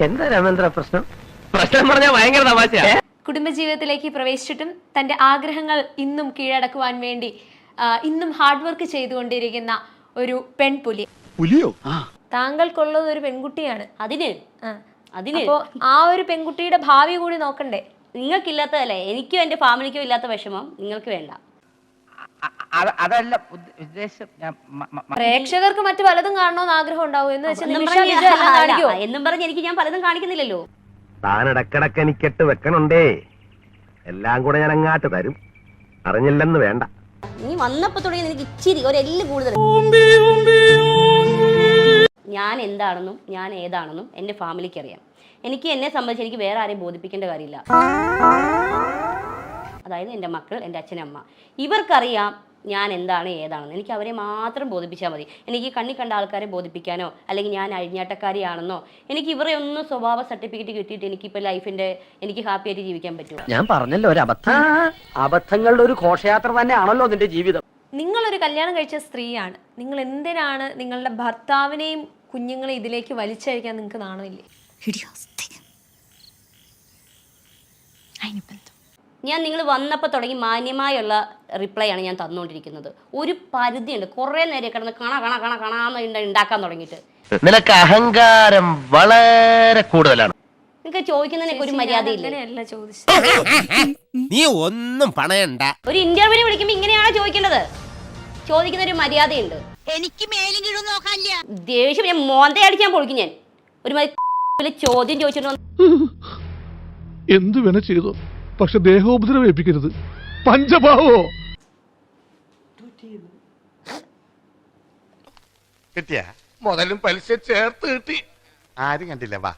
എന്താ രാമേന്ദ്ര പ്രശ്നം? പ്രശ്നം പറഞ്ഞാൽ ഭയങ്കര തമാശയാ കുടുംബജീവിതത്തിലേക്ക് പ്രവേശിച്ചിട്ടും തന്റെ ആഗ്രഹങ്ങൾ ഇന്നും കീഴടക്കുവാൻ വേണ്ടി ഇന്നും ഹാർഡ് വർക്ക് ചെയ്തുകൊണ്ടിരിക്കുന്ന ഒരു പെൺപുലി. പുലിയോ? താങ്കൾക്കുള്ളത് ഒരു പെൺകുട്ടിയാണ്. അതിന്? ആ. അതിന്? അപ്പോ ആ ഒരു പെൺകുട്ടിയുടെ ഭാവി കൂടി നോക്കണ്ടേ? നിങ്ങൾക്കില്ലാത്തതല്ലേ? എനിക്കും എന്റെ ഫാമിലിക്കും ഇല്ലാത്ത വിഷമം. നിങ്ങൾക്ക് വേണ്ട. അതല്ല ഉദ്ദ- ഉദ്ദേശം പ്രേക്ഷകർക്ക് മറ്റു പലതും കാണണമെന്ന് ആഗ്രഹം ഉണ്ടാവും എന്ന് വെച്ചാൽ എന്നും പറഞ്ഞ് എനിക്ക് ഞാൻ പലതും കാണിക്കുന്നില്ലല്ലോ. താൻ ഇടക്കിടക്ക് എനിക്കെട്ട് വെക്കണുണ്ടേ. എല്ലാം കൂടെ ഞാൻ അങ്ങാട്ട് തരും. അറിഞ്ഞില്ലെന്ന് വേണ്ട. നീ വന്നപ്പോ തുടങ്ങി എനിക്ക് ഇച്ചിരി ഒരു എല്ല് കൂടുതൽ. ഞാൻ എന്താണെന്നും ഞാൻ ഏതാണെന്നും എന്റെ ഫാമിലിക്ക് അറിയാം എനിക്ക് എന്നെ സംബന്ധിച്ച് എനിക്ക് വേറെ ആരെയും ബോധിപ്പിക്കേണ്ട കാര്യമില്ല. അതായത് എന്റെ മക്കൾ എന്റെ അച്ഛനമ്മ. ഇവർക്കറിയാം ഞാൻ എന്താണ് ഏതാണെന്ന്. എനിക്ക് അവരെ മാത്രം ബോധിപ്പിച്ചാൽ മതി. എനിക്ക് കണ്ണി കണ്ട ആൾക്കാരെ ബോധിപ്പിക്കാനോ അല്ലെങ്കിൽ ഞാൻ അഴിഞ്ഞാട്ടക്കാരിയാണെന്നോ എനിക്ക് ഇവരെ ഒന്നും സ്വഭാവ സർട്ടിഫിക്കറ്റ് കിട്ടിയിട്ട് എനിക്ക് എനിക്കിപ്പോൾ ലൈഫിന്റെ എനിക്ക് ഹാപ്പി ആയിട്ട് ജീവിക്കാൻ പറ്റുമോ? ഞാൻ പറഞ്ഞല്ലോ ഒരു അബദ്ധം. അബദ്ധങ്ങളുടെ ഒരു ഘോഷയാത്ര തന്നെയാണല്ലോ നിന്റെ ജീവിതം. നിങ്ങളൊരു കല്യാണം കഴിച്ച സ്ത്രീയാണ്. നിങ്ങൾ എന്തിനാണ് നിങ്ങളുടെ ഭർത്താവിനെയും കുഞ്ഞുങ്ങളെ ഇതിലേക്ക് വലിച്ചഴിക്കാൻ നിങ്ങൾക്ക് നാണമില്ലേ? ഞാൻ നിങ്ങൾ വന്നപ്പോൾ തുടങ്ങി മാന്യമായുള്ള റിപ്ലൈ ആണ് ഞാൻ തന്നുകൊണ്ടിരിക്കുന്നത്. ഒരു പരിധിയുണ്ട്. കുറേ നേരെ കിടന്ന് കണ കണ കണ കണാന്ന് ഉണ്ടാക്കാൻ തുടങ്ങിയിട്ട്. നിനക്ക് അഹങ്കാരം വളരെ കൂടുതലാണ്. നിങ്ങൾക്ക് ചോദിക്കുന്നതിനൊക്കെ ഒരു മര്യാദയില്ല? അങ്ങനെയല്ല ചോദിച്ചത്. നീ ഒന്നും പണയണ്ട. ഒരു ഇന്റർവ്യൂവിന് വിളിക്കുമ്പോൾ ഇങ്ങനെയാണോ ചോദിക്കേണ്ടത്? ചോദിക്കുന്ന ഒരു മര്യാദയുണ്ട്. എനിക്ക് മേലും കീഴും നോക്കാനില്ല. ദേഷ്യം ഞാൻ മോന്തേ അടിക്കാൻ പൊളിക്കും ഞാൻ. ഒരു മാതിരി ചോദ്യം ചോദിച്ചിട്ട് വന്ന് എന്തു വേണ ചെയ്തോ? പക്ഷെ ദേഹോപദ്രവം ഏൽപ്പിക്കരുത്. പഞ്ചഭാവോ? കിട്ടിയ? മുതലും പലിശ ചേർത്ത് കിട്ടി. ആരും കണ്ടില്ല വാ.